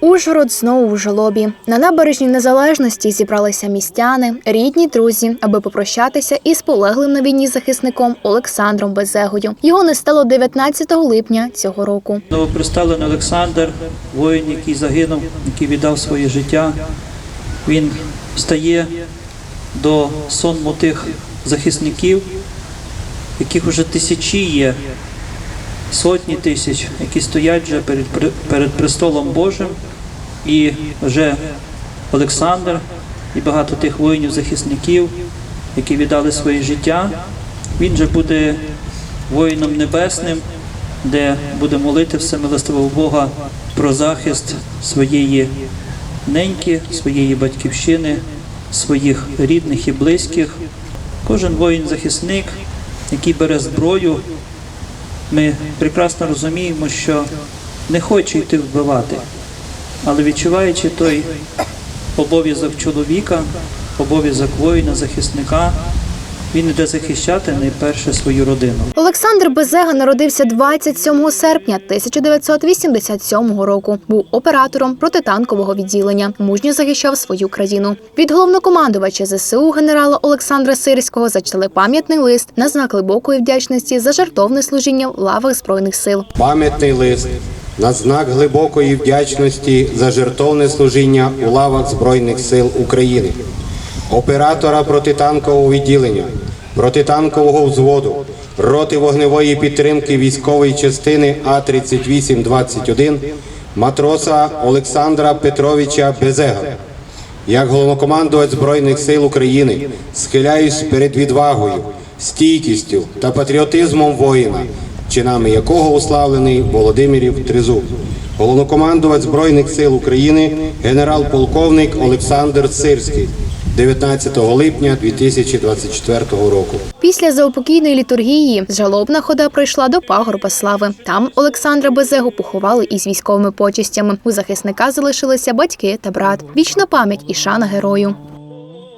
Ужгород знову в жолобі. На набережній незалежності зібралися містяни, рідні, друзі, аби попрощатися із полеглим на війні захисником Олександром Безегою. Його не стало 19 липня цього року. Новоприставлений Олександр, воїн, який загинув, який віддав своє життя, він стає до сонму тих захисників, яких вже тисячі є, сотні тисяч, які стоять вже перед, перед престолом Божим. І вже Олександр і багато тих воїнів-захисників, які віддали своє життя, він же буде воїном небесним, де буде молити всемилостивого Бога про захист своєї неньки, своєї батьківщини, своїх рідних і близьких. Кожен воїн-захисник, який бере зброю, ми прекрасно розуміємо, що не хоче йти вбивати, але відчуваючи той обов'язок чоловіка, обов'язок воїна, захисника, він йде захищати найперше свою родину. Олександр Безега народився 27 серпня 1987 року. Був оператором протитанкового відділення. Мужньо захищав свою країну. Від головнокомандувача ЗСУ генерала Олександра Сирського зачитали пам'ятний лист на знак глибокої вдячності за жертовне служіння в лавах збройних сил. Пам'ятний лист на знак глибокої вдячності за жертовне служіння у лавах Збройних сил України, оператора протитанкового відділення, протитанкового взводу, роти вогневої підтримки військової частини А3821, матроса Олександра Петровича Безега. Як головнокомандувач Збройних сил України схиляюсь перед відвагою, стійкістю та патріотизмом воїна, чинами якого уславлений Володимирів Тризуб. Головнокомандувач Збройних сил України генерал-полковник Олександр Сирський 19 липня 2024 року. Після заупокійної літургії жалобна хода пройшла до пагорба слави. Там Олександра Безегу поховали із військовими почестями. У захисника залишилися батьки та брат. Вічна пам'ять і шана герою.